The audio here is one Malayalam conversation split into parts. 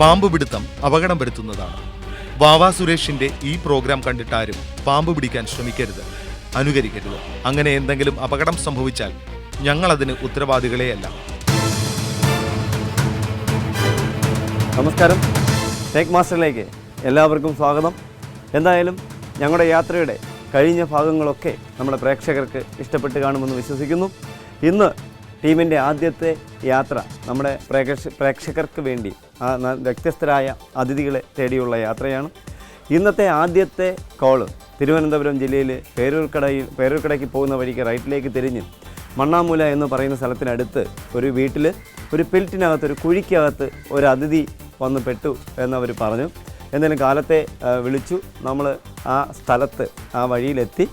പാമ്പ് പിടുത്തം അപകടം വരുത്തുന്നതാണ് വാവാ സുരേഷിന്റെ ഈ പ്രോഗ്രാം കണ്ടിട്ടാരും പാമ്പ് പിടിക്കാൻ ശ്രമിക്കരുത്. അനുകരിക്കരുത്. അങ്ങനെ എന്തെങ്കിലും അപകടം സംഭവിച്ചാൽ ഞങ്ങൾ അതിന് ഉത്തരവാദികളെയല്ല. നമസ്കാരം. ടേക്ക് മാസ്റ്ററിലേക്ക് എല്ലാവർക്കും സ്വാഗതം. എന്തായാലും ഞങ്ങളുടെ യാത്രയുടെ കഴിഞ്ഞ ഭാഗങ്ങളൊക്കെ നമ്മുടെ പ്രേക്ഷകർക്ക് ഇഷ്ടപ്പെട്ട് കാണുമെന്ന് വിശ്വസിക്കുന്നു. ഇന്ന് ടീമിന്റെ ആദ്യത്തെ യാത്ര നമ്മുടെ പ്രേക്ഷ പ്രേക്ഷകർക്ക് വേണ്ടി വ്യത്യസ്തരായ അതിഥികളെ തേടിയുള്ള യാത്രയാണ്. ഇന്നത്തെ ആദ്യത്തെ കോൾ തിരുവനന്തപുരം ജില്ലയിൽ പേരൂർക്കടയിൽ പേരൂർക്കടയ്ക്ക് പോകുന്ന വഴിക്ക് റൈറ്റിലേക്ക് തിരിഞ്ഞ് മണ്ണാമൂല എന്ന് പറയുന്ന സ്ഥലത്തിനടുത്ത് ഒരു വീട്ടിൽ ഒരു പെൽറ്റിനകത്ത് ഒരു കുഴിക്കകത്ത് ഒരു അതിഥി വന്ന് പെട്ടു എന്നവർ പറഞ്ഞു. എന്തായാലും കാലത്തെ വിളിച്ചു. നമ്മൾ ആ സ്ഥലത്ത് ആ വഴിയിലെത്തി.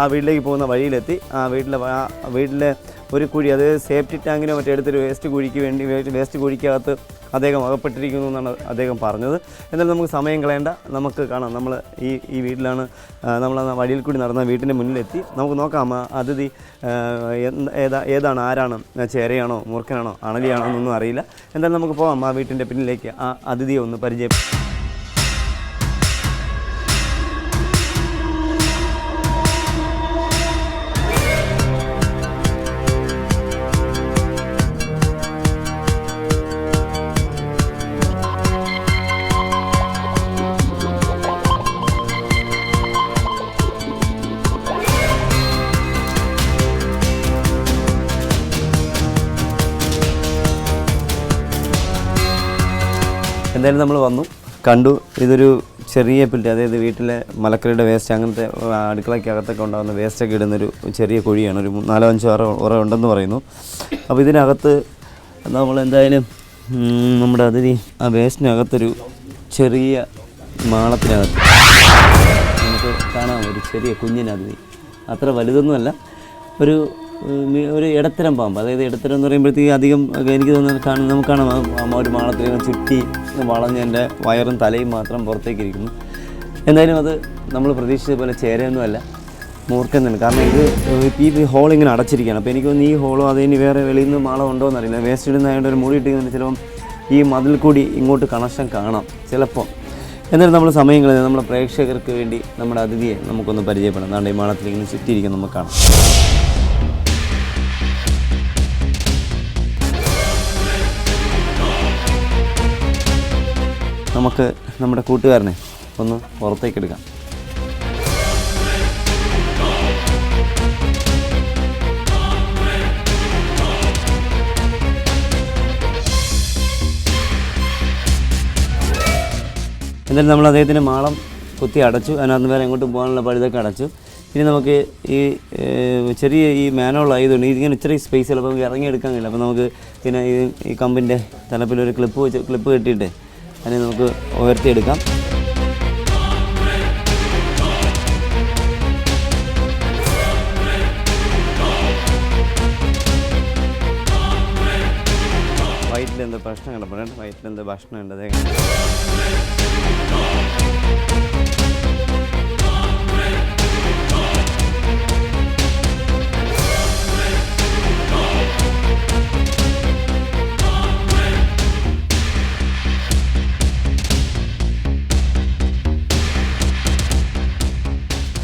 ആ വീട്ടിലേക്ക് പോകുന്ന വഴിയിലെത്തി. ആ വീട്ടിലെ ആ വീട്ടിലെ ഒരു കുഴി അത് സേഫ്റ്റി ടാങ്കിനോ മറ്റേ എടുത്തൊരു വേസ്റ്റ് കുഴിക്ക് വേണ്ടി വേസ്റ്റ് കുഴിക്കകത്ത് അദ്ദേഹം അകപ്പെട്ടിരിക്കുന്നു എന്നാണ് അദ്ദേഹം പറഞ്ഞത്. എന്നാലും നമുക്ക് സമയം കളയേണ്ട. നമുക്ക് കാണാം. നമ്മൾ ഈ ഈ വീട്ടിലാണ് നമ്മൾ വഴിയിൽ കൂടി നടന്ന വീട്ടിന്റെ മുന്നിലെത്തി. നമുക്ക് നോക്കാം അതിഥി ഏതാ ഏതാണ് ആരാണ് ചേരയാണോ മൂർഖനാണോ അണലിയാണോ എന്നൊന്നും അറിയില്ല. എന്തായാലും നമുക്ക് പോകാം ആ വീട്ടിന്റെ പിന്നിലേക്ക്. ആ അതിഥിയെ ഒന്ന് പരിചയം എന്തായാലും നമ്മൾ വന്നു. കണ്ടു. ഇതൊരു ചെറിയ പുല്ല് അതായത് വീട്ടിലെ മലക്കറിയുടെ വേസ്റ്റ് അങ്ങനത്തെ അടുക്കളയ്ക്ക് അടുക്കളയ്ക്കകത്തൊക്കെ ഉണ്ടാകുന്ന വേസ്റ്റൊക്കെ ഇടുന്നൊരു ചെറിയ കുഴിയാണ്. ഒരു നാലോ അഞ്ചോ ആറോ ഉറ ഉണ്ടെന്ന് പറയുന്നു. അപ്പോൾ ഇതിനകത്ത് നമ്മൾ എന്തായാലും നമ്മുടെ അതിഥി ആ വേസ്റ്റിനകത്തൊരു ചെറിയ മാളത്തിനകത്ത് നമുക്ക് കാണാം. ഒരു ചെറിയ കുഞ്ഞിനതിഥി അത്ര വലുതൊന്നുമല്ല. ഒരു ഒരു ഇടത്തരം പാമ്പ്. അതായത് ഇടത്തരം എന്ന് പറയുമ്പോഴത്തേക്ക് അധികം എനിക്ക് തോന്നുന്നത് കാണും നമുക്ക് കാണാം. ആ ഒരു മാളത്തിൽ ചുറ്റി വളഞ്ഞ് എന്റെ വയറും തലയും മാത്രം പുറത്തേക്ക് ഇരിക്കുന്നു. എന്തായാലും അത് നമ്മൾ പ്രതീക്ഷിച്ച പോലെ ചേരയൊന്നുമല്ല മൂർഖൻ തന്നെ കാരണം ഇത് ഈ ഹോൾ ഇങ്ങനെ അടച്ചിരിക്കുകയാണ്. അപ്പോൾ എനിക്ക് തോന്നുന്നു ഈ ഹോളോ അത് ഇനി വേറെ വെളിയിൽ നിന്ന് മാളം ഉണ്ടോ എന്നറിയില്ല. വേസ്റ്റ് ഇടുന്നതായതുകൊണ്ട് ഒരു മുടി ഇട്ടിങ്ങനെ ചിലപ്പം ഈ മതിൽ കൂടി ഇങ്ങോട്ട് കണക്ഷൻ കാണാം ചിലപ്പോൾ എന്നാലും നമ്മൾ സമയങ്ങളിൽ നമ്മുടെ പ്രേക്ഷകർക്ക് വേണ്ടി നമ്മുടെ അതിഥിയെ നമുക്കൊന്ന് പരിചയപ്പെടാം. അതുകൊണ്ട് ഈ മാളത്തിൽ ഇങ്ങനെ ചുറ്റിയിരിക്കും നമുക്ക് കാണാം. നമുക്ക് നമ്മുടെ കൂട്ടുകാരനെ ഒന്ന് പുറത്തേക്ക് എടുക്കാം എന്തായാലും നമ്മൾ അദ്ദേഹത്തിന്റെ മാളം കുത്തി അടച്ചു. അതിനകത്ത് വേറെ എങ്ങോട്ടും പോകാനുള്ള പഴുതൊക്കെ അടച്ചു. ഇനി നമുക്ക് ഈ ചെറിയ ഈ മാനുവൽ ആയതുകൊണ്ട് ഇതിങ്ങനെ ഇച്ചിരി സ്പേസ് ചിലപ്പോൾ നമുക്ക് ഇറങ്ങിയെടുക്കാൻ കഴിയില്ല. അപ്പോൾ നമുക്ക് പിന്നെ ഈ ഈ കമ്പിന്റെ തലപ്പിൽ ഒരു ക്ലിപ്പ് വെച്ച് ക്ലിപ്പ് കെട്ടിയിട്ട് അതിനെ നമുക്ക് ഉയർത്തിയെടുക്കാം. വയറ്റിലെന്ത് പ്രശ്നം കിടപ്പുണ്ട് വയറ്റിലെന്ത് ഭക്ഷണം ഉണ്ട് അതേ.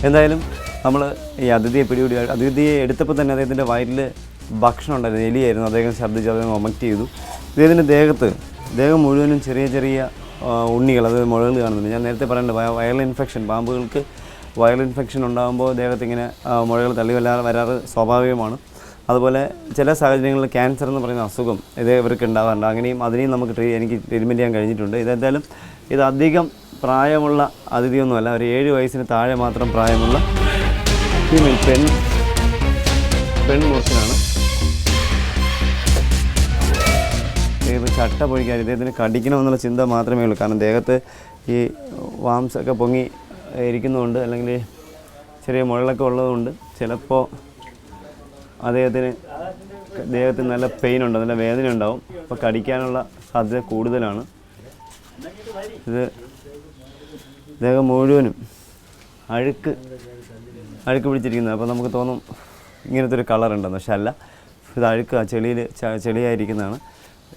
എന്തായാലും നമ്മൾ ഈ അതിഥിയെ പിടികൂടി അതിഥിയെ എടുത്തപ്പോൾ തന്നെ അദ്ദേഹത്തിന്റെ വയറ്റിൽ ഭക്ഷണം ഉണ്ടായിരുന്നു എലിയായിരുന്നു. അദ്ദേഹം ഛർദ്ദിച്ച് അദ്ദേഹം വൊമറ്റ് ചെയ്തു. ഇദ്ദേഹത്തിന്റെ ദേഹത്ത് ദേഹം മുഴുവനും ചെറിയ ചെറിയ ഉണ്ണികൾ അതായത് മുഴകൾ കാണുന്നുണ്ട്. ഞാൻ നേരത്തെ പറയേണ്ടത് വയറൽ ഇൻഫെക്ഷൻ പാമ്പുകൾക്ക് വയറൽ ഇൻഫെക്ഷൻ ഉണ്ടാകുമ്പോൾ ദേഹത്ത് ഇങ്ങനെ ആ, മുഴകൾ തള്ളി വരാ വരാറ് സ്വാഭാവികമാണ്. അതുപോലെ ചില സാഹചര്യങ്ങളിൽ ക്യാൻസർ എന്ന് പറയുന്ന അസുഖം ഇത് ഇവർക്ക് ഉണ്ടാകാറുണ്ട് അങ്ങനെയും അതിനെയും നമുക്ക് ട്രീ എനിക്ക് ട്രീറ്റ്മെന്റ് ചെയ്യാൻ കഴിഞ്ഞിട്ടുണ്ട്. ഇതെന്തായാലും ഇത് അധികം പ്രായമുള്ള അതിഥിയൊന്നുമല്ല ഒരു ഏഴ് വയസ്സിന് താഴെ മാത്രം പ്രായമുള്ള ഫീമെയിൽ പെൺ പെൺമൂർഖനാണ് ഇദ്ദേഹത്തിന് ചട്ട പൊഴിക്കാൻ ഇദ്ദേഹത്തിന് കടിക്കണമെന്നുള്ള ചിന്ത മാത്രമേ ഉള്ളൂ. കാരണം ദേഹത്ത് ഈ വാംസൊക്കെ പൊങ്ങി ഇരിക്കുന്നതുകൊണ്ട് അല്ലെങ്കിൽ ചെറിയ മുഴലൊക്കെ ഉള്ളതുകൊണ്ട് ചിലപ്പോൾ അദ്ദേഹത്തിന് ദേഹത്തിന് നല്ല പെയിൻ ഉണ്ട് നല്ല വേദന ഉണ്ടാവും. അപ്പോൾ കടിക്കാനുള്ള സാധ്യത കൂടുതലാണ്. ഇത് ദേഹം മുഴുവനും അഴുക്ക് അഴുക്ക് പിടിച്ചിരിക്കുന്നത്. അപ്പോൾ നമുക്ക് തോന്നും ഇങ്ങനത്തെ ഒരു കളർ ഉണ്ടെന്ന്. പക്ഷെ അല്ല ഇത് അഴുക്ക് ചെളിയിൽ ചെളിയായിരിക്കുന്നതാണ്.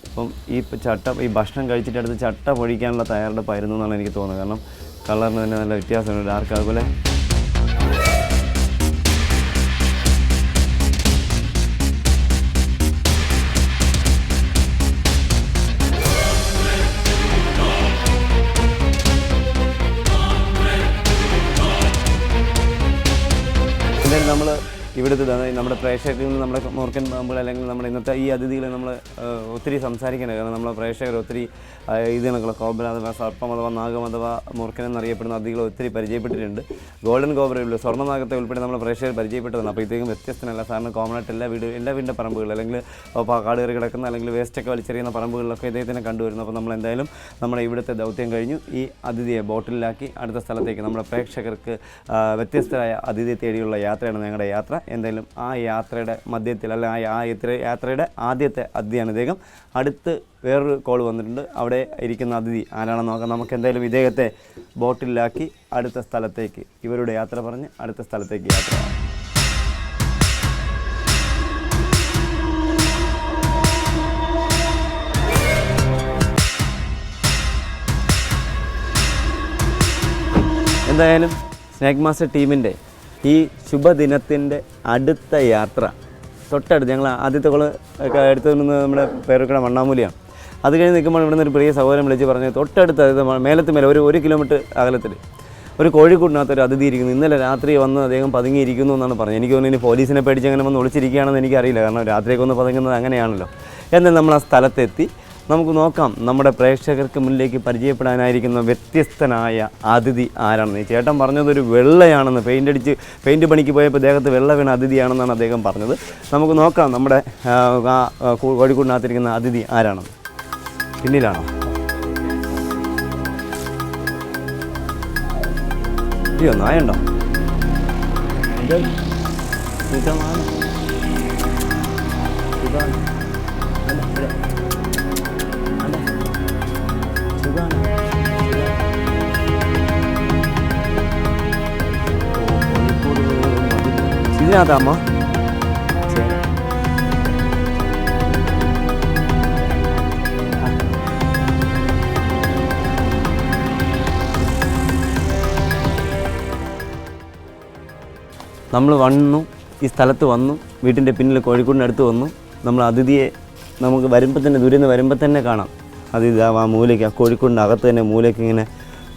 അപ്പം ഈ ചട്ട ഈ ഭക്ഷണം കഴിച്ചിട്ട് അടുത്ത് ചട്ട പൊഴിക്കാനുള്ള തയ്യാറെടുപ്പായിരുന്നു എന്നാണ് എനിക്ക് തോന്നുന്നത്. കാരണം കളറിന് തന്നെ നല്ല വ്യത്യാസമുണ്ട്. ഡാർക്ക് അതുപോലെ ഇവിടുത്തെ നമ്മുടെ പ്രേക്ഷകരിൽ നിന്ന് നമ്മുടെ മൂർക്കൻ പാമ്പുകൾ അല്ലെങ്കിൽ നമ്മുടെ ഇന്നത്തെ ഈ അതിഥികളെ നമ്മൾ ഒത്തിരി സംസാരിക്കണം കാരണം നമ്മളെ പ്രേക്ഷകർ ഒത്തിരി ഇത് കണക്കുള്ള കോബ്ര അഥവാ സർപ്പം അഥവാ നാഗം അഥവാ മൂർക്കൻ എന്നറിയപ്പെടുന്ന അതിഥികളെ ഒത്തിരി പരിചയപ്പെട്ടിട്ടുണ്ട്. ഗോൾഡൻ കോബ്രയിൽ സ്വർണനാഗത്തെ ഉൾപ്പെടെ നമ്മുടെ പ്രേക്ഷകർ പരിചയപ്പെട്ടതാണ്. അപ്പോൾ ഇദ്ദേഹം വ്യത്യസ്തനല്ല. സാറിന് കോമൺ ആയിട്ട് എല്ലാ വീട് എല്ലാ വീടിന്റെ പറമ്പുകൾ അല്ലെങ്കിൽ കാട് കിടക്കുന്ന അല്ലെങ്കിൽ വേസ്റ്റൊക്കെ വലിച്ചെറിയുന്ന പറമ്പുകളിലൊക്കെ ഇദ്ദേഹത്തിനെ കണ്ടുവരുന്നു. അപ്പോൾ നമ്മൾ എന്തായാലും നമ്മുടെ ഇവിടുത്തെ ദൗത്യം കഴിഞ്ഞു. ഈ അതിഥിയെ ബോട്ടിലാക്കി അടുത്ത സ്ഥലത്തേക്ക് നമ്മുടെ പ്രേക്ഷകർക്ക് വ്യത്യസ്തരായ അതിഥിയെ തേടിയുള്ള യാത്രയാണ് ഞങ്ങളുടെ യാത്ര. എന്തായാലും ആ യാത്രയുടെ മധ്യത്തിൽ അല്ല ആ യാത്ര- യാത്രയുടെ ആദ്യത്തെ അതിഥിയാണ് ഇദ്ദേഹം. അടുത്ത് വേറൊരു കോൾ വന്നിട്ടുണ്ട്. അവിടെ ഇരിക്കുന്ന അതിഥി ആരാണെന്ന് നോക്കാം. നമുക്ക് എന്തായാലും ഇദ്ദേഹത്തെ ബോട്ടിലാക്കി അടുത്ത സ്ഥലത്തേക്ക് ഇവരുടെ യാത്ര പറഞ്ഞ് അടുത്ത സ്ഥലത്തേക്ക് യാത്ര എന്തായാലും സ്നാക്ക് മാസ്റ്റർ ടീമിന്റെ ഈ ശുഭദിനത്തിന്റെ അടുത്ത യാത്ര തൊട്ടടുത്ത് ഞങ്ങൾ ആദ്യത്തെ കോൾ എടുത്തു നിന്ന് നമ്മുടെ പേരക്കട മണ്ണാമൂലിയാണ്. അത് കഴിഞ്ഞ് നിൽക്കുമ്പോൾ ഇവിടുന്ന് ഒരു പ്രിയ സഹോദരൻ വിളിച്ച് പറഞ്ഞു തൊട്ടടുത്ത് അതായത് മേലത്ത് മേലെ ഒരു ഒരു കിലോമീറ്റർ അകലത്തിൽ ഒരു കോഴിക്കോടിനകത്ത് ഒരു അതിഥി ഇരിക്കുന്നു. ഇന്നലെ രാത്രി വന്ന് അദ്ദേഹം പതുങ്ങിയിരിക്കുന്നു എന്നാണ് പറഞ്ഞത്. എനിക്ക് തോന്നുന്നു ഇനി പോലീസിനെ പേടിച്ച് അങ്ങനെ വന്ന് ഒളിച്ചിരിക്കുകയാണെന്ന് എനിക്കറിയില്ല. കാരണം രാത്രിയൊക്കെ ഒന്ന് പതുങ്ങുന്നത് അങ്ങനെയാണല്ലോ. എന്നാൽ നമ്മൾ ആ സ്ഥലത്തെത്തി. നമുക്ക് നോക്കാം. നമ്മുടെ പ്രേക്ഷകർക്ക് മുന്നിലേക്ക് പരിചയപ്പെടാനായിരിക്കുന്ന വ്യത്യസ്തനായ അതിഥി ആരാണെന്ന് ചേട്ടൻ പറഞ്ഞത് ഒരു വെള്ളയാണെന്ന്. പെയിന്റ് അടിച്ച് പെയിന്റ് പണിക്ക് പോയപ്പോൾ ദേഹത്ത് വെള്ള വീണ അതിഥിയാണെന്നാണ് അദ്ദേഹം പറഞ്ഞത്. നമുക്ക് നോക്കാം നമ്മുടെ കോഴിക്കോടിനകത്തിരിക്കുന്ന അതിഥി ആരാണെന്ന് പിന്നിലാണോ? അയ്യോ നായുണ്ടോ? ഇതാണ് ഇതാണ്. ഇതിനകത്താ അമ്മ നമ്മൾ വന്നു ഈ സ്ഥലത്ത് വന്നു വീട്ടിന്റെ പിന്നിൽ കോഴിക്കോടിനടുത്ത് വന്നു. നമ്മൾ അതിഥിയെ നമുക്ക് വരുമ്പോൾ തന്നെ ദൂരെ നിന്ന് വരുമ്പോൾ തന്നെ കാണാം. അതിഥി ആ മൂലയ്ക്ക് ആ കോഴിക്കോടിന്റെ അകത്ത് തന്നെ മൂലയ്ക്ക് ഇങ്ങനെ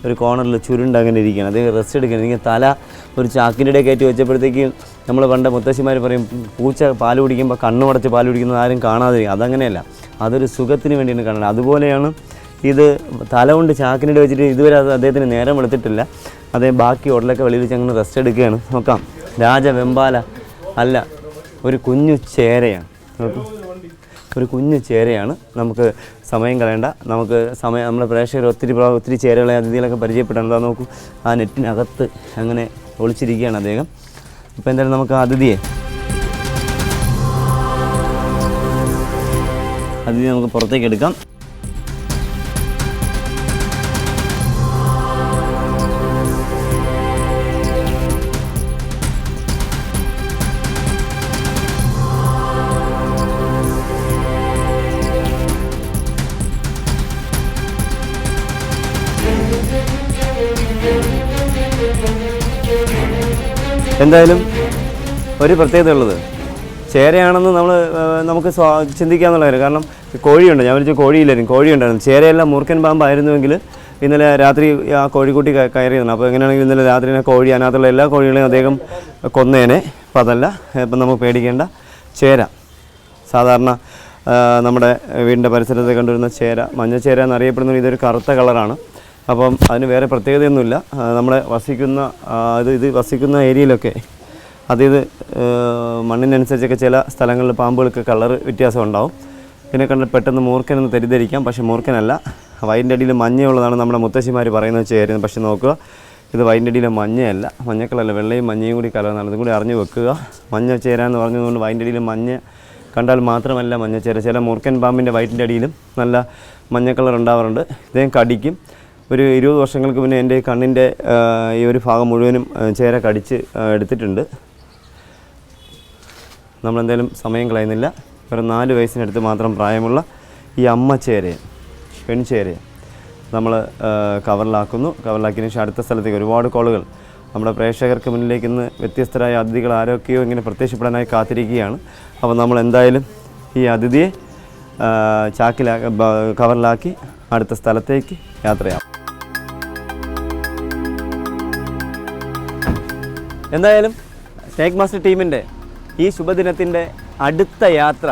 ഒരു കോർണറിൽ ചുരുണ്ട് അങ്ങനെ ഇരിക്കുകയാണ്. അദ്ദേഹം റെസ്റ്റ് എടുക്കണം എനിക്ക് തല ഒരു ചാക്കിന്റെ ഇടയിൽ കയറ്റി വെച്ചപ്പോഴത്തേക്ക് നമ്മൾ പണ്ട് മുത്തശ്ശിമാർ പറയും പൂച്ച പാൽ കുടിക്കുമ്പോൾ കണ്ണുമടച്ച് പാൽ കുടിക്കുന്നത് ആരും കാണാതിരിക്കും. അതങ്ങനെയല്ല. അതൊരു സുഖത്തിന് വേണ്ടിയാണ് കാണുന്നത്. അതുപോലെയാണ് ഇത് തല കൊണ്ട് ചാക്കിനിടെ വെച്ചിട്ട് ഇതുവരെ അത് അദ്ദേഹത്തിന് നേരം വെളുത്തിട്ടില്ല അദ്ദേഹം ബാക്കി ഉടലൊക്കെ വെളിയിൽ വെച്ച് അങ്ങനെ റെസ്റ്റ് എടുക്കുകയാണ്. നോക്കാം. രാജവെമ്പാല അല്ല ഒരു കുഞ്ഞു ചേരയാണ്. നോക്കൂ. ഒരു കുഞ്ഞു ചേരയാണ്. നമുക്ക് സമയം കളയണ്ട. നമുക്ക് സമയം നമ്മുടെ പ്രേക്ഷകർ ഒത്തിരി ഒത്തിരി ചേരകളെ അതിഥികളൊക്കെ പരിചയപ്പെട്ടാണ്. നോക്കൂ ആ നെറ്റിനകത്ത് അങ്ങനെ ഒളിച്ചിരിക്കുകയാണ് അദ്ദേഹം. ഇപ്പോൾ എന്തായാലും നമുക്ക് അതിഥിയെ. അതിഥി നമുക്ക് പുറത്തേക്ക് എടുക്കാം. എന്തായാലും ഒരു പ്രത്യേകത ഉള്ളത് ചേരയാണെന്ന് നമ്മൾ നമുക്ക് സ്വാ ചിന്തിക്കാന്നുള്ള കാര്യം. കാരണം കോഴിയുണ്ട്. ഞാൻ വിളിച്ച കോഴിയില്ലായിരുന്നു. കോഴിയുണ്ടായിരുന്നു. ചേരയെല്ലാം മൂർഖൻ പാമ്പായിരുന്നുവെങ്കിൽ ഇന്നലെ രാത്രി ആ കോഴിക്കുട്ടി കയറി കയറിയതാണ്. അപ്പോൾ എങ്ങനെയാണെങ്കിൽ ഇന്നലെ രാത്രി കോഴി അതിനകത്തുള്ള എല്ലാ കോഴികളെയും അദ്ദേഹം കൊന്നേനെ. അപ്പം അതല്ല ഇപ്പം നമുക്ക് പേടിക്കേണ്ട ചേര. സാധാരണ നമ്മുടെ വീടിന്റെ പരിസരത്ത് കണ്ടുവരുന്ന ചേര മഞ്ഞച്ചേര എന്നറിയപ്പെടുന്ന ഇതൊരു കറുത്ത കളറാണ്. അപ്പം അതിന് വേറെ പ്രത്യേകതയൊന്നുമില്ല. നമ്മളെ വസിക്കുന്ന അത് ഇത് വസിക്കുന്ന ഏരിയയിലൊക്കെ അതായത് മണ്ണിനനുസരിച്ചൊക്കെ ചില സ്ഥലങ്ങളിൽ പാമ്പുകൾക്ക് കളർ വ്യത്യാസം ഉണ്ടാവും പിന്നെ കണ്ട് പെട്ടെന്ന് മൂർഖനെന്ന് തെറ്റിദ്ധരിക്കാം. പക്ഷേ മൂർക്കനല്ല വൈന്റെ അടിയിൽ മഞ്ഞയുള്ളതാണ് നമ്മുടെ മുത്തശ്ശിമാർ പറയുന്നത് ചേരുന്നത് പക്ഷേ നോക്കുക ഇത് വൈന്റെ അടിയിലെ മഞ്ഞയല്ല. മഞ്ഞക്കളല്ല വെള്ളയും മഞ്ഞയും കൂടി കലർന്നാണ് ഇതും കൂടി അറിഞ്ഞു വെക്കുക. മഞ്ഞ ചേരാന്ന് പറഞ്ഞതുകൊണ്ട് വൈന്റെ അടിയിൽ മഞ്ഞ കണ്ടാൽ മാത്രമല്ല മഞ്ഞ ചേര. ചില മൂർഖൻ പാമ്പിന്റെ വയറ്റിന്റെ അടിയിലും നല്ല മഞ്ഞ കളർ ഉണ്ടാവാറുണ്ട്. ഇദ്ദേഹം കടിക്കും. ഒരു ഇരുപത് വർഷങ്ങൾക്ക് മുന്നേ എന്റെ കണ്ണിന്റെ ഈ ഒരു ഭാഗം മുഴുവനും ചേര കടിച്ച് എടുത്തിട്ടുണ്ട്. നമ്മളെന്തായാലും സമയം കളയുന്നില്ല. വെറും നാല് വയസ്സിനടുത്ത് മാത്രം പ്രായമുള്ള ഈ അമ്മ ചേരയെ പെൺചേരയെ നമ്മൾ കവറിലാക്കുന്നു. കവറിലാക്കിയതിന് ശേഷം അടുത്ത സ്ഥലത്തേക്ക് ഒരുപാട് കോളുകൾ. നമ്മുടെ പ്രേക്ഷകർക്ക് മുന്നിലേക്ക് ഇന്ന് വ്യത്യസ്തരായ അതിഥികൾ ആരൊക്കെയോ ഇങ്ങനെ പ്രത്യക്ഷപ്പെടാനായി കാത്തിരിക്കുകയാണ്. അപ്പോൾ നമ്മൾ എന്തായാലും ഈ അതിഥിയെ ചാക്കിലാ കവറിലാക്കി അടുത്ത സ്ഥലത്തേക്ക് യാത്രയാവും. എന്തായാലും സ്നേക് മാസ്റ്റർ ടീമിന്റെ ഈ ശുഭദിനത്തിന്റെ അടുത്ത യാത്ര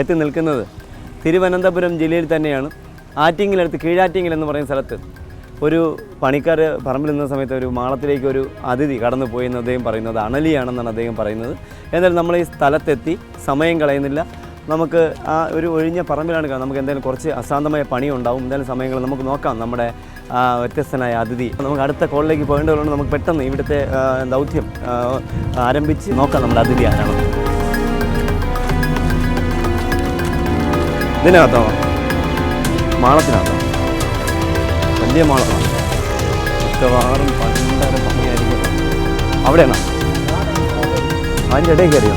എത്തി നിൽക്കുന്നത് തിരുവനന്തപുരം ജില്ലയിൽ തന്നെയാണ്. ആറ്റിങ്ങിലടുത്ത് കീഴാറ്റിങ്ങിൽ എന്ന് പറയുന്ന സ്ഥലത്ത് ഒരു പണിക്കാർ പറമ്പിൽ നിന്ന സമയത്ത് ഒരു മാളത്തിലേക്ക് ഒരു അതിഥി കടന്നു പോയി എന്ന് അദ്ദേഹം പറയുന്നത് അണലിയാണെന്നാണ് അദ്ദേഹം പറയുന്നത്. എന്നാൽ നമ്മൾ ഈ സ്ഥലത്തെത്തി സമയം കളയുന്നില്ല. നമുക്ക് ആ ഒരു ഒഴിഞ്ഞ പറമ്പിലാണ് കാണുന്നത്. നമുക്ക് എന്തായാലും കുറച്ച് അശാന്തമായ പണിയുണ്ടാവും. എന്തായാലും സമയങ്ങൾ നമുക്ക് നോക്കാം. നമ്മുടെ വ്യത്യസ്തനായ അതിഥി. നമുക്ക് അടുത്ത കോളിലേക്ക് പോകേണ്ടതുകൊണ്ട് നമുക്ക് പെട്ടെന്ന് ഇവിടുത്തെ ദൗത്യം ആരംഭിച്ച് നോക്കാം. നമ്മുടെ അതിഥി ആരാണ്? ഇതിനകത്തോ? മാളത്തിനകത്തോ? വലിയ മാളമാണ് മിക്കവാറും പണ്ടാരം അവിടെയാണോ. അതിന്റെ ഇടയിൽ കയറിയോ?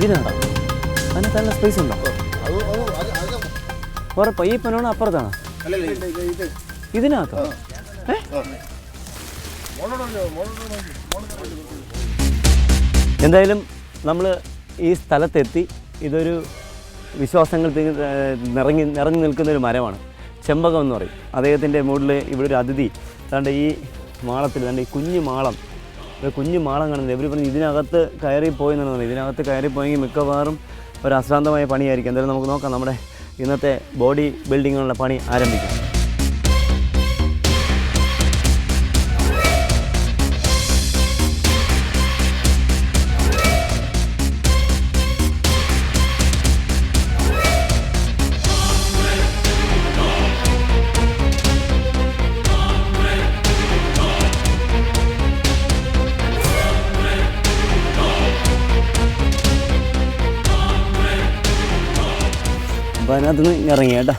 ഇതിനാണോ അതിന് നല്ല സ്പേസ് ഉണ്ടോ? ഈ പനോട് അപ്പുറത്താണോ. ഇതിനകത്തോ? ഏ? എന്തായാലും നമ്മൾ ഈ സ്ഥലത്തെത്തി ഇതൊരു വിശ്വാസങ്ങൾ നിറങ്ങി നിറഞ്ഞു നിൽക്കുന്ന ഒരു മരമാണ്. ചെമ്പകം എന്ന് പറയും. അദ്ദേഹത്തിന്റെ മുകളിൽ ഇവിടെ ഒരു അതിഥി. അതുകൊണ്ട് ഈ മാളത്തിൽ അതുകൊണ്ട് ഈ കുഞ്ഞു മാളം ഒരു കുഞ്ഞു മാളം കാണുന്നത് ഇവർ പറഞ്ഞു ഇതിനകത്ത് കയറി എന്നാണ് പറഞ്ഞത്. ഇതിനകത്ത് കയറി പോയെങ്കിൽ മിക്കവാറും ഒരു അശ്രാന്തമായ പണിയായിരിക്കും. എന്തായാലും നമുക്ക് നോക്കാം നമ്മുടെ ഇന്നത്തെ ബോഡി ബിൽഡിങ്ങിനുള്ള പണി ആരംഭിക്കാം. അപ്പോൾ അതിനകത്ത് നിന്ന് ഇറങ്ങി കേട്ടോ.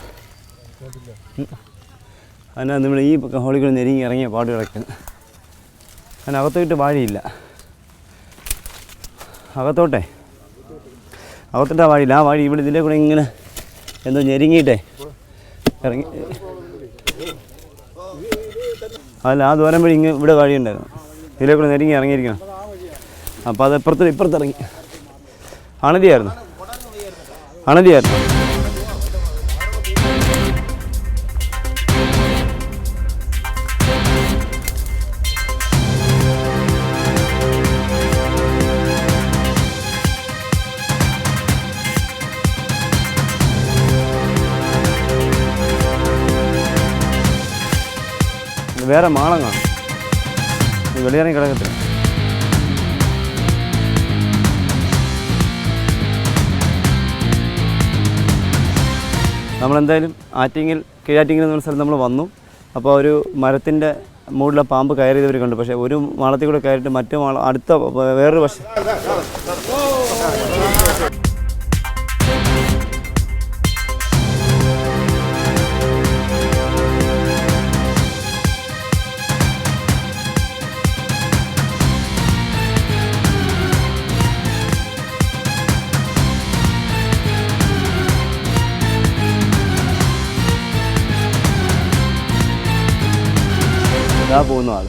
അതിനകത്ത് നമ്മൾ ഈ ഹോളികൾ നെരുങ്ങി ഇറങ്ങിയ പാട് കിടക്കുന്നു അതിനകത്തോട്ട് വാഴിയില്ല അകത്തോട്ടെ? അകത്തോട്ട് ആ വാഴിയില്ല ആ വാഴി ഇവിടെ ഇതിന്റെ കൂടെ ഇങ്ങനെ എന്തോ ഞെരുങ്ങിയിട്ടേ. ഇറങ്ങി. അല്ല ആ ദൂരം വഴി ഇങ്ങനെ ഇവിടെ വഴിയുണ്ടായിരുന്നു ഇതിലെ കൂടെ നെരുങ്ങി ഇറങ്ങിയിരിക്കണം. അപ്പോൾ അത് ഇപ്പുറത്ത് ഇറങ്ങി. അണതിയായിരുന്നു. വേറെ കാണും ഇത് വെളിയിറങ്ങി കിടക്കത്തില്ല. നമ്മളെന്തായാലും ആറ്റിങ്ങിൽ കീഴാറ്റിങ്ങിൽ എന്ന സ്ഥലത്ത് നമ്മൾ വന്നു. അപ്പോൾ ഒരു മരത്തിന്റെ മുകളിലെ പാമ്പ് കയറിയവർ കണ്ടു. പക്ഷേ ഒരു മാളത്തിൽ കൂടെ കയറിയിട്ട് മറ്റു മാളം അടുത്ത വേറൊരു വശം ഇതാ പോകുന്ന ആൾ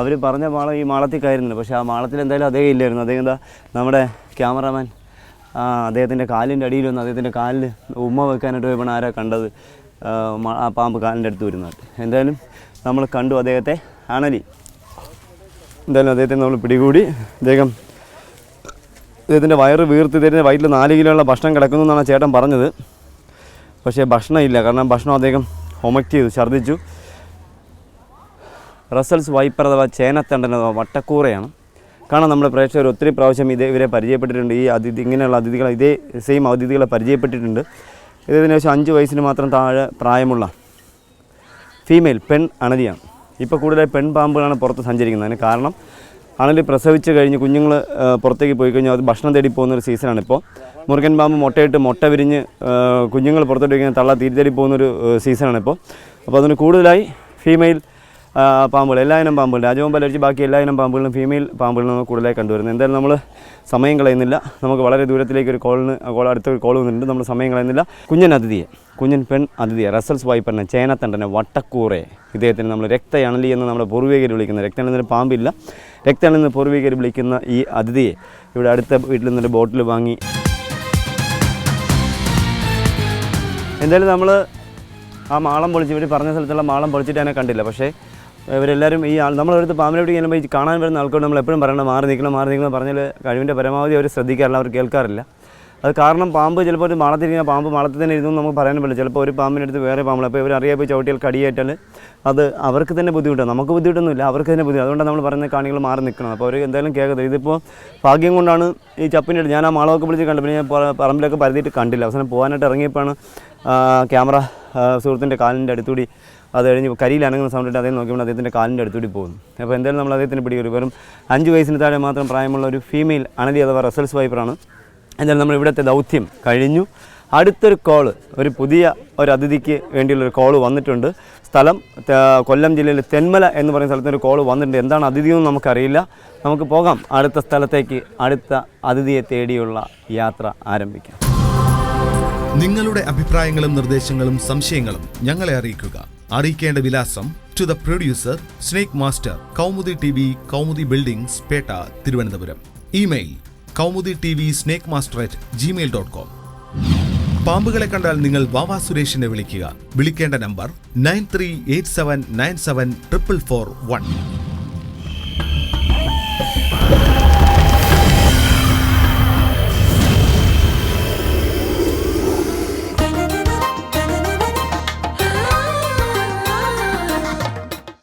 അവർ പറഞ്ഞ മാളം ഈ മാളത്തിൽ കയറുന്നുണ്ട് പക്ഷേ ആ മാളത്തിൽ എന്തായാലും അദ്ദേഹം ഇല്ലായിരുന്നു. അദ്ദേഹം എന്താ നമ്മുടെ ക്യാമറാമാൻ അദ്ദേഹത്തിന്റെ കാലിന്റെ അടിയിൽ വന്ന് അദ്ദേഹത്തിന്റെ കാലിൽ ഉമ്മ വെക്കാനായിട്ട് പോയപ്പോൾ ആരാ കണ്ടത്? ആ, പാമ്പ് കാലിന്റെ അടുത്ത് വരുന്നത് എന്തായാലും നമ്മൾ കണ്ടു അദ്ദേഹത്തെ അണലി എന്തായാലും അദ്ദേഹത്തെ നമ്മൾ പിടികൂടി. അദ്ദേഹം ഇദ്ദേഹത്തിന്റെ വയറ് വീർത്ത് തരുന്ന വയറ്റിൽ നാല് കിലോയുള്ള ഭക്ഷണം കിടക്കുന്നു എന്നാണ് ചേട്ടൻ പറഞ്ഞത്. പക്ഷേ ഭക്ഷണം ഇല്ല കാരണം ഭക്ഷണം അദ്ദേഹം ഹൊമക്ട് ചെയ്തു ഛർദ്ദിച്ചു. റസൽസ് വൈപ്പർ അഥവാ ചേനത്തണ്ടൻ അഥവാ വട്ടക്കൂറയാണ്. കാരണം നമ്മുടെ പ്രേക്ഷകർ ഒത്തിരി പ്രാവശ്യം ഇത് ഇവരെ പരിചയപ്പെട്ടിട്ടുണ്ട്. ഈ അതിഥി ഇങ്ങനെയുള്ള അതിഥികൾ ഇതേ സെയിം അതിഥികളെ പരിചയപ്പെട്ടിട്ടുണ്ട്. ഇതിന് ശേഷം അഞ്ച് വയസ്സിന് മാത്രം താഴെ പ്രായമുള്ള ഫീമെയിൽ പെൺ അണലിയാണ്. ഇപ്പോൾ കൂടുതലായി പെൺ പാമ്പുകളാണ് പുറത്ത് സഞ്ചരിക്കുന്നത്. അതിന് കാരണം അണലി പ്രസവിച്ച് കഴിഞ്ഞ് കുഞ്ഞുങ്ങൾ പുറത്തേക്ക് പോയി കഴിഞ്ഞാൽ അത് ഭക്ഷണം തേടി പോകുന്ന ഒരു സീസണാണ് ഇപ്പോൾ മുറുകൻ പാമ്പ് മുട്ടയിട്ട് മുട്ട വിരിഞ്ഞ് കുഞ്ഞുങ്ങൾ പുറത്തോട്ട് വയ്ക്കുന്ന തള്ള തിരിച്ചടി പോകുന്നൊരു സീസണാണ് ഇപ്പോൾ അപ്പോൾ അതിന് കൂടുതലായി ഫീമെയിൽ പാമ്പുകൾ. എല്ലാ ഇനം പാമ്പുകൾ രാജവമ്പൽ ബാക്കി എല്ലാ ഇനം പാമ്പുകളും ഫീമെയിൽ പാമ്പുകളും കൂടുതലായി കണ്ടുവരുന്നത്. എന്തായാലും നമ്മൾ സമയം കളയുന്നില്ല. നമുക്ക് വളരെ ദൂരത്തിലേക്ക് ഒരു കോളിന് കോൾ അടുത്ത ഒരു കോൾ വന്നിട്ടുണ്ട്. നമ്മൾ സമയം കളയുന്നില്ല. കുഞ്ഞൻ അതിഥിയെ കുഞ്ഞൻ പെൺ അതിഥിയെ റസൽസ് വൈപ്പറിനെ ചേനത്തണ്ടനെ വട്ടക്കൂറെ ഇദ്ദേഹത്തിന് നമ്മൾ രക്തയണലി എന്ന് നമ്മുടെ പൂർവികർ വിളിക്കുന്ന രക്തയണലിന് പാമ്പില്ല. രക്തയണെന്ന് പൂർവികർ വിളിക്കുന്ന ഈ അതിഥിയെ ഇവിടെ അടുത്ത വീട്ടിൽ നിന്നൊരു ബോട്ടിൽ വാങ്ങി. എന്തായാലും നമ്മൾ ആ മാളം പൊളിച്ച് ഇവർ പറഞ്ഞ സ്ഥലത്തുള്ള മാളം പൊളിച്ചിട്ട് അതിനെ കണ്ടില്ല. പക്ഷേ ഇവരെല്ലാവരും ഈ ആൾ നമ്മളെടുത്ത് പാമ്പിനെ പിടിക്കാൻ ചെല്ലുമ്പോൾ ഈ കാണാൻ വരുന്ന ആൾക്കാർ നമ്മൾ എപ്പോഴും പറയണം മാറി നിൽക്കണം മാറി നിൽക്കണം പറഞ്ഞാൽ കഴിവിന്റെ പരമാവധി അവർ ശ്രദ്ധിക്കാറില്ല അവർ കേൾക്കാറില്ല. അത് കാരണം പാമ്പ് ചിലപ്പോൾ ഒരു മാളത്തിരിക്കുന്ന പാമ്പ് മാളത്തിൽ തന്നെ ഇരുന്നു നമുക്ക് പറയാൻ പറ്റില്ല. ചിലപ്പോൾ ഒരു പാമ്പിന്റെ അടുത്ത് വേറെ പാമ്പ് അപ്പോൾ ഇവർ അറിയാൻ പോയി ചവിട്ടിയാൽ കടിയേറ്റാൽ അത് അവർക്ക് തന്നെ ബുദ്ധിമുട്ടാണ്. നമുക്ക് ബുദ്ധിമുട്ടൊന്നുമില്ല അവർക്ക് തന്നെ ബുദ്ധിമുട്ട് അതുകൊണ്ടാണ് നമ്മൾ പറയുന്ന കാണികൾ മാറി നിൽക്കണം അപ്പോൾ അവർ എന്തായാലും കേൾക്കുന്നത് ഇതിപ്പോൾ ഭാഗ്യം കൊണ്ടാണ് ഈ ചപ്പിന്റെ അടുത്ത് ഞാൻ ആ മാളമൊക്കെ വിളിച്ച് കണ്ടു. പിന്നെ ഞാൻ പറമ്പിലൊക്കെ പരതിയിട്ട് കണ്ടില്ല. അവസാനം പോകാനായിട്ട് ഇറങ്ങിയപ്പോഴാണ് ക്യാമറ സുഹൃത്തിന്റെ കാലിന്റെ അടുത്തുകൂടി അത് കഴിഞ്ഞ് കരിയിൽ അനങ്ങുന്ന ഇട്ട് അദ്ദേഹം നോക്കിയപ്പോൾ അദ്ദേഹത്തിന്റെ കാലിന്റെ അടുത്തുകൂടി പോകുന്നു. അപ്പോൾ എന്തായാലും നമ്മൾ അദ്ദേഹത്തിന് പിടികൂടി. വെറും അഞ്ച് വയസ്സിന് താഴെ മാത്രം പ്രായമുള്ള ഒരു ഫീമെയിൽ അണലി അഥവാ റസൽസ് വൈപ്പറാണ് എന്തായാലും നമ്മൾ ഇവിടുത്തെ ദൗത്യം കഴിഞ്ഞു. അടുത്തൊരു കോൾ ഒരു പുതിയ ഒരു അതിഥിക്ക് വേണ്ടിയുള്ളൊരു കോൾ വന്നിട്ടുണ്ട്. സ്ഥലം കൊല്ലം ജില്ലയിലെ തെന്മല എന്ന് പറയുന്ന സ്ഥലത്ത് ഒരു കോൾ വന്നിട്ടുണ്ട്. എന്താണ് അതിഥി എന്ന് നമുക്കറിയില്ല. നമുക്ക് പോകാം. അടുത്ത സ്ഥലത്തേക്ക് അടുത്ത അതിഥിയെ തേടിയുള്ള യാത്ര ആരംഭിക്കാം. നിങ്ങളുടെ അഭിപ്രായങ്ങളും നിർദ്ദേശങ്ങളും സംശയങ്ങളും ഞങ്ങളെ അറിയിക്കുക. അറിയിക്കേണ്ട വിലാസം to the producer snake master Kaumudi T V Kaumudi buildings Pettah Thiruvananthapuram. Email Kaumudi T V snake master at Gmail dot com പാമ്പുകളെ കണ്ടാൽ നിങ്ങൾ വാവാ സുരേഷിനെ വിളിക്കുക. വിളിക്കേണ്ട number nine three eight seven nine seven triple four one.